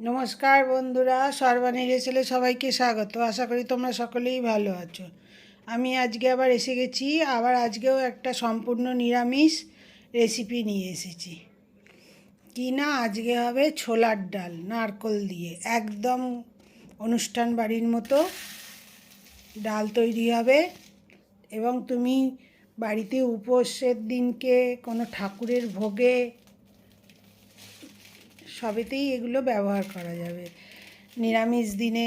নমস্কার বন্ধুরা সর্বাণীর ছেলে সবাইকে স্বাগত। আশা করি তোমরা সকলেই ভালো আছো। আমি আজকে আবার এসে গেছি, আবার আজকেও একটা সম্পূর্ণ নিরামিষ রেসিপি নিয়ে এসেছি। কি না আজকে হবে ছোলার ডাল, নারকল দিয়ে। একদম অনুষ্ঠান বাড়ির মতো ডাল তৈরি হবে এবং তুমি বাড়িতে উপোসের দিনকে কোনো ঠাকুরের ভোগে সবেতেই এগুলো ব্যবহার করা যাবে। নিরামিষ দিনে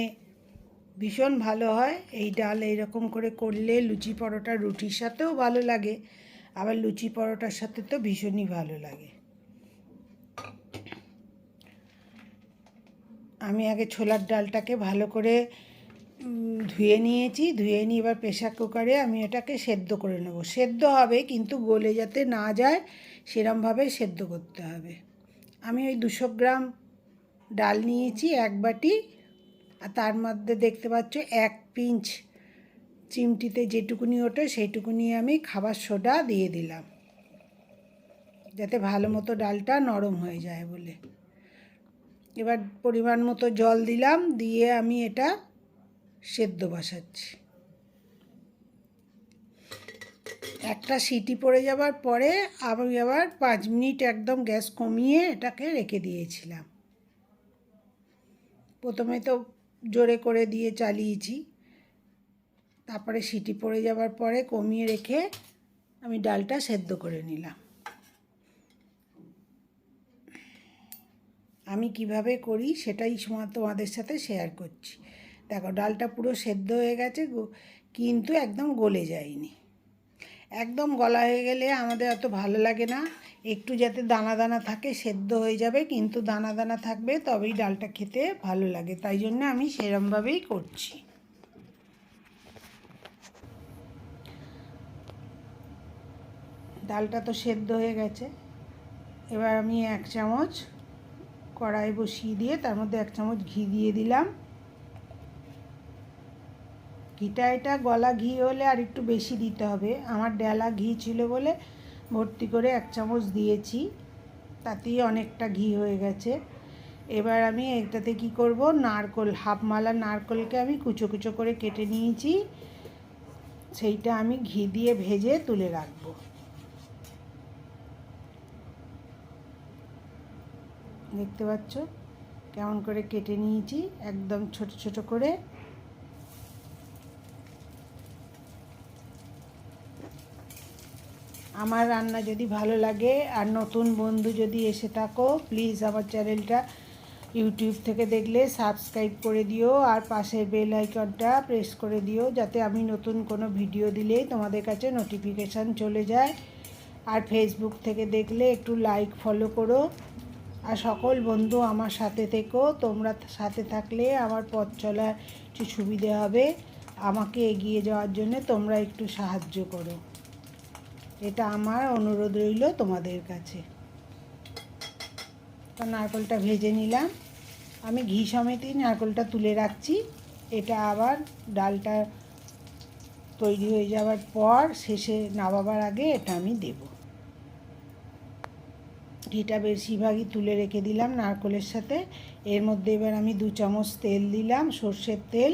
ভীষণ ভালো হয়। এই ডাল এইরকম করে করলে লুচি পরোটা রুটির সাথেও ভালো লাগে। আবার লুচি পরোটার সাথে তো ভীষণই ভালো লাগে। আমি আগে ছোলার ডালটাকে ভালো করে ধুয়ে নিয়েছি। ধুয়ে নিয়ে এবার প্রেশার কুকারে আমি এটাকে সেদ্ধ করে নেব। সেদ্ধ হবে, কিন্তু গলে যাতে না যায়, সেরমভাবে সেদ্ধ করতে হবে। আমি ওই দুশো গ্রাম ডাল নিয়েছি এক বাটি, আর তার মধ্যে দেখতে পাচ্ছ এক পিঞ্চ চিমটিতে যেটুকুনি ওঠে সেইটুকুনি আমি খাবার সোডা দিয়ে দিলাম, যাতে ভালো মতো ডালটা নরম হয়ে যায় বলে। এবার পরিমাণ মতো জল দিলাম, দিয়ে আমি এটা সেদ্ধ বসাচ্ছি। একটা সিটি পড়ে যাবার পরে আমি আবার পাঁচ মিনিট একদম গ্যাস কমিয়ে এটাকে রেখে দিয়েছিলাম। প্রথমে তো জোরে করে দিয়ে চালিয়েছি। তারপরে সিটি পড়ে যাবার পরে কমিয়ে রেখে আমি ডালটা সেদ্ধ করে নিলাম। আমি কীভাবে করি সেটাই তোমাদের সাথে শেয়ার করছি। দেখো, ডালটা পুরো সেদ্ধ হয়ে গেছে কিন্তু একদম গলে যায়নি। একদম গলা হয়ে গেলে আমাদের অত ভালো লাগে না। একটু যাতে দানা দানা থাকে সেদ্ধ হয়ে যাবে, কিন্তু দানা দানা থাকবে তবেই ডালটা খেতে ভালো লাগে। তাই জন্য আমি সেরমভাবেই করছি। ডালটা তো সেদ্ধ হয়ে গেছে। এবার আমি এক চামচ কড়াই বসিয়ে দিয়ে তার মধ্যে এক চামচ ঘি দিয়ে দিলাম। ঘিটা এটা, গলা ঘি হলে আর একটু বেশি দিতে হবে। আমার ডেলা ঘি ছিল বলে ভর্তি করে এক চামচ দিয়েছি, তাতেই অনেকটা ঘি হয়ে গেছে। এবার আমি এটাতে কি করব? নারকল, হাফ মালা নারকলকে আমি কুচো কুচো করে কেটে নিয়েছি। সেইটা আমি ঘি দিয়ে ভেজে তুলে রাখব। দেখতে পাচ্ছ? কেমন করে কেটে নিয়েছি, একদম ছোট ছোট করে। আমার রান্না যদি ভালো লাগে আর নতুন বন্ধু যদি এসে থাকো প্লিজ আমার চ্যানেলটা ইউটিউব থেকে দেখলে সাবস্ক্রাইব করে দিও আর পাশের বেল আইকনটা প্রেস করে দিও যাতে আমি নতুন কোনো ভিডিও দিলেই তোমাদের কাছে নোটিফিকেশান চলে যায়। আর ফেসবুক থেকে দেখলে একটু লাইক ফলো করো। আর সকল বন্ধু আমার সাথে থেকো, তোমরা সাথে থাকলে আমার পথ চলার একটু সুবিধে হবে, আমাকে এগিয়ে যাওয়ার জন্য তোমরা একটু সাহায্য করো। এটা আমার অনুরোধ রইল তোমাদের কাছে। তো নারকলটা ভেজে নিলাম। আমি ঘি সমেতই নারকলটা তুলে রাখছি। এটা আবার ডালটা তৈরি হয়ে যাওয়ার পর শেষে নামাবার আগে এটা আমি দেব। ঘিটা বেশিরভাগই তুলে রেখে দিলাম নারকলের সাথে। এর মধ্যে এবার আমি দু চামচ তেল দিলাম, সর্ষের তেল।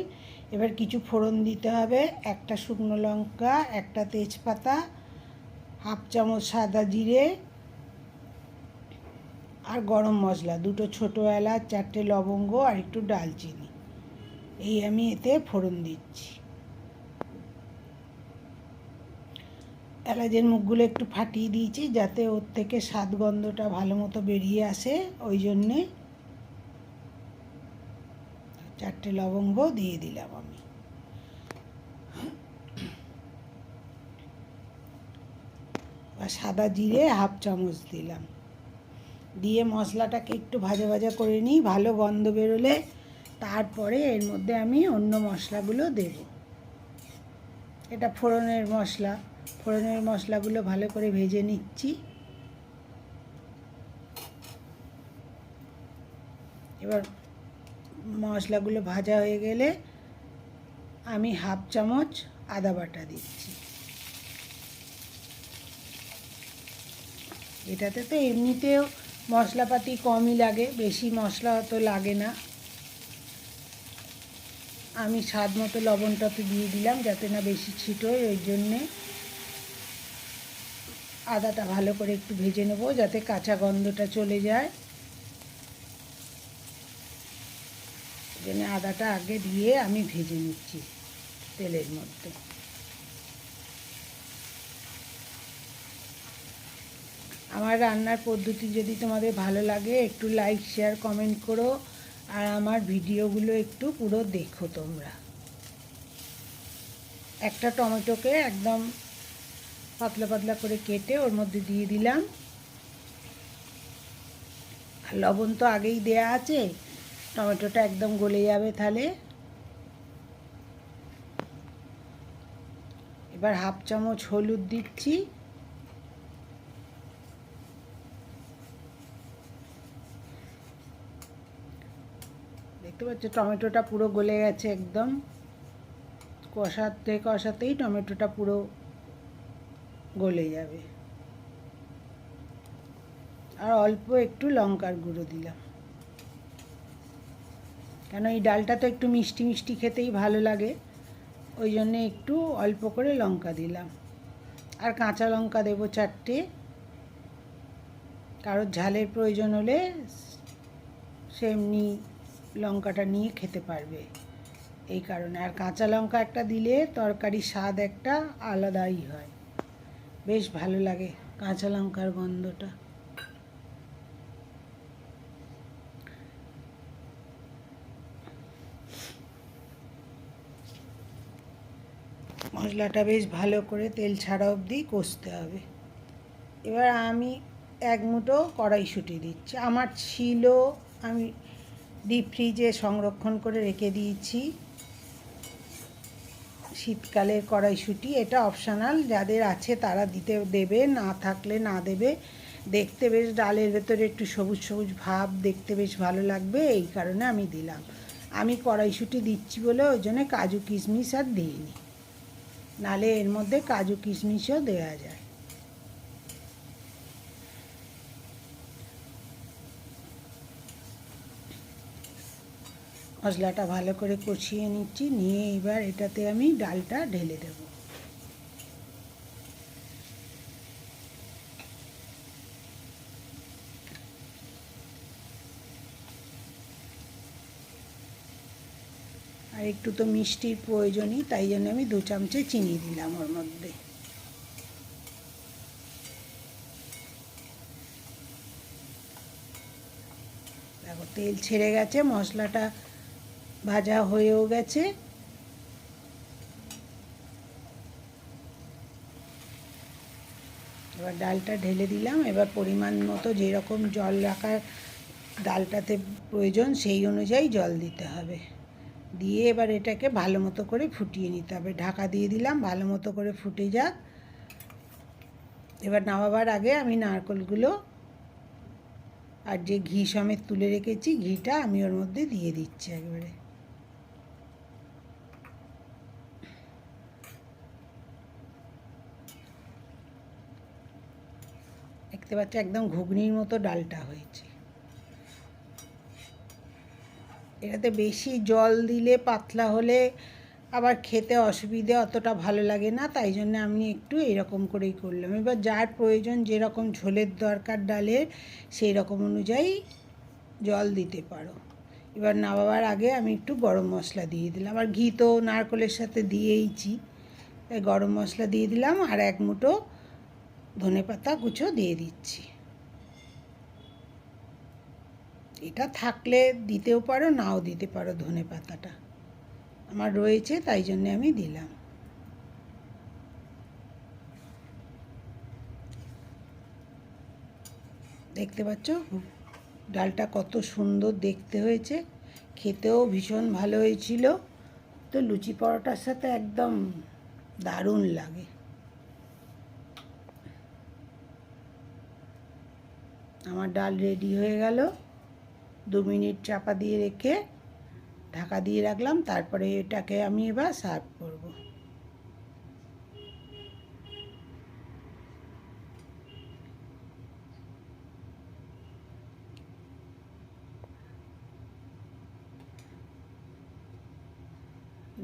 এবার কিছু ফোড়ন দিতে হবে, একটা শুকনো লঙ্কা, একটা তেজপাতা হাফ চামচ সাদা জিরে আর গরম মশলা, দুটো ছোটো এলাচ, চারটে লবঙ্গ আর একটু ডালচিনি। এই আমি এতে ফোড়ন দিচ্ছি। এলাচের মুখগুলো একটু ফাটিয়ে দিয়েছি যাতে ওর থেকে স্বাদ গন্ধটা ভালো মতো বেরিয়ে আসে, ওই জন্যে চারটে লবঙ্গ দিয়ে দিলাম আমি। আর সাদা জিরে হাফ চামচ দিলাম। দিয়ে মশলাটাকে একটু ভাজা ভাজা করে নিই, ভালো গন্ধ বেরোলে তারপরে এর মধ্যে আমি অন্য মশলাগুলো দেব। এটা ফোড়নের মশলা, ফোড়নের মশলাগুলো ভালো করে ভেজে নিচ্ছি। এবার মশলাগুলো ভাজা হয়ে গেলে আমি হাফ চামচ আদা বাটা দিচ্ছি। এটাতে তো এমনিতেও মশলাপাতি কমই লাগে, বেশি মশলা তো লাগে না। আমি স্বাদ মতো লবণটা তো দিয়ে দিলাম যাতে না বেশি ছিটোয় ওই জন্যে আদাটা ভালো করে একটু ভেজে নেব যাতে কাঁচা গন্ধটা চলে যায়। জন্য আদাটা আগে দিয়ে আমি ভেজে নিচ্ছি তেলের মধ্যে। আমার রান্নার পদ্ধতি যদি তোমাদের ভালো লাগে, একটু লাইক শেয়ার কমেন্ট করো, আর আমার ভিডিওগুলো একটু পুরো দেখো তোমরা। একটা টমেটোকে একদম পাতলা পাতলা করে কেটে ওর মধ্যে দিয়ে দিলাম। আর লবণ তো আগেই দেয়া আছে, টমেটোটা একদম গলে যাবে তাহলে। এবার হাফ চামচ হলুদ দিচ্ছি দেখতে পাচ্ছ টমেটোটা পুরো গলে গেছে একদম। কষাতে কষাতেই টমেটোটা পুরো গলে যাবে। আর অল্প একটু লঙ্কার গুঁড়ো দিলাম। কেন এই ডালটা তো একটু মিষ্টি মিষ্টি খেতেই ভালো লাগে, ওই জন্যে একটু অল্প করে লঙ্কা দিলাম। আর কাঁচা লঙ্কা দেবো চারটে। কারোর ঝালের প্রয়োজন হলে সেমনি লঙ্কাটা নিয়ে খেতে পারবে। এই কারণে আর কাঁচা লঙ্কা একটা দিলে তরকারি স্বাদ একটা আলাদাই হয়। বেশ ভালো লাগে কাঁচা লঙ্কার গন্ধটা। মশলাটা বেশ ভালো করে তেল ছাড়া অবধি কষতে হবে। এবার আমি এক মুঠো কড়াইশুঁটি দিচ্ছি। আমার ছিল, আমি ডিপ ফ্রিজে সংরক্ষণ করে রেখে দিয়েছি। শীতকালের কড়াইশুঁটি, এটা অপশানাল যাদের আছে তারা দিতে দেবে, না থাকলে না দেবে। দেখতে বেশ ডালের ভেতরে একটু সবুজ সবুজ ভাব, দেখতে বেশ ভালো লাগবে, এই কারণে আমি দিলাম। আমি কড়াইশুঁটি দিচ্ছি বলে ওই জন্য কাজু কিশমিশ আর দিইনি। নালে এর মধ্যে কাজু কিশমিশও দেওয়া যায়। মশলাটা ভালো করে কষিয়ে নিচ্ছি, নিয়ে এবার এটাতে আমি ডালটা ঢেলে দেব। আর একটু তো মিষ্টির প্রয়োজনই, তাই জন্য আমি দু চামচে চিনি দিলাম ওর মধ্যে। তেল ছেড়ে গেছে, মশলাটা ভাজা হয়েও গেছে। এবার ডালটা ঢেলে দিলাম। এবার পরিমাণ মতো যেরকম জল রাখার ডালটাতে প্রয়োজন, সেই অনুযায়ী জল দিতে হবে। দিয়ে এবার এটাকে ভালো মতো করে ফুটিয়ে নিতে হবে। ঢাকা দিয়ে দিলাম, ভালো মতো করে ফুটে যাক। এবার নামাবার আগে আমি নারকলগুলো আর যে ঘি সমেত তুলে রেখেছি, ঘিটা আমি ওর মধ্যে দিয়ে দিচ্ছি একবারে। দেখতে পাচ্ছি, একদম ঘুগনির মতো ডালটা হয়েছে। এটাতে বেশি জল দিলে পাতলা হলে আবার খেতে অসুবিধে অতটা ভালো লাগে না, তাই জন্য আমি একটু এরকম করেই করলাম। এবার যার প্রয়োজন যেরকম ঝোলের দরকার ডালের, সেই রকম অনুযায়ী জল দিতে পারো। এবার নামাবার আগে আমি একটু গরম মশলা দিয়ে দিলাম। আর ঘি তো নারকলের সাথে দিয়েইছি। তাই গরম মশলা দিয়ে দিলাম আর এক মুঠো ধনে পাতা কুচো দিয়ে দিচ্ছি। এটা থাকলে দিতেও পারো, নাও দিতে পারো ধনে পাতাটা। আমার রয়েছে, তাই জন্যে আমি দিলাম। দেখতে পাচ্ছ? ডালটা কত সুন্দর দেখতে হয়েছে। খেতেও ভীষণ ভালো হয়েছিল। তো লুচি পরোটার সাথে একদম দারুণ লাগে। আমার ডাল রেডি হয়ে গেল। দু মিনিট চাপা দিয়ে রেখে ঢাকা দিয়ে রাখলাম, তারপরে এটাকে আমি এবার সার্ভ করব।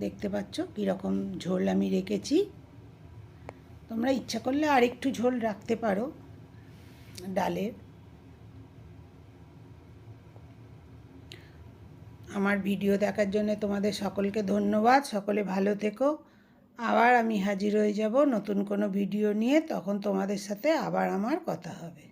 দেখতে পাচ্ছ কীরকম ঝোল আমি রেখেছি। তোমরা ইচ্ছা করলে আরেকটু ঝোল রাখতে পারো ডালের। আমার ভিডিও দেখার জন্য তোমাদের সকলকে ধন্যবাদ। সকলে ভালো থেকো। আবার আমি হাজির হয়ে যাব নতুন কোনো ভিডিও নিয়ে। তখন তোমাদের সাথে আবার আমার কথা হবে।